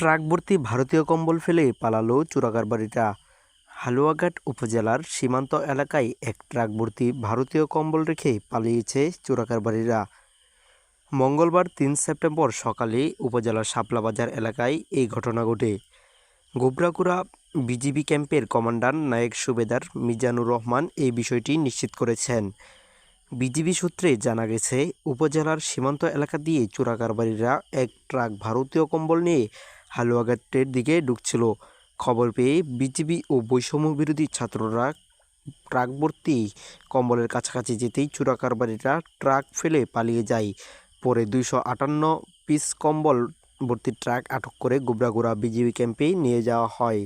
Truck ভর্তি ভারতীয় কম্বল ফেলে পালালো চোরাকারবারিরা হালুয়াঘাট উপজেলার সীমান্ত এলাকায় এক ট্রাক ভর্তি ভারতীয় কম্বল রেখে পালিয়েছে চোরাকারবারিরা। মঙ্গলবার তিন সেপ্টেম্বর সকালে উপজেলার শাপলা বাজার এলাকায় এই ঘটনা ঘটে। গোবরাকুড়া বিজিবি ক্যাম্পের কমান্ডার নায়েক সুবেদার মিজানুর রহমান এই বিষয়টি নিশ্চিত করেছেন। বিজিবি সূত্রে জানা গেছে, উপজেলার সীমান্ত এলাকা দিয়ে চোরাকারবারিরা এক ট্রাক ভারতীয় কম্বল নিয়ে হালুয়াঘাটের দিকে ঢুকছিল। খবর পেয়ে বিজিবি ও বৈষম্য বিরোধী ছাত্ররা ট্রাক ভর্তি কম্বলের কাছাকাছি যেতেই চুরাকারবারিরা ট্রাক ফেলে পালিয়ে যায়। পরে দুইশো আটান্ন পিস কম্বল ভর্তি ট্রাক আটক করে গোবরাগোড়া বিজিবি ক্যাম্পে নিয়ে যাওয়া হয়।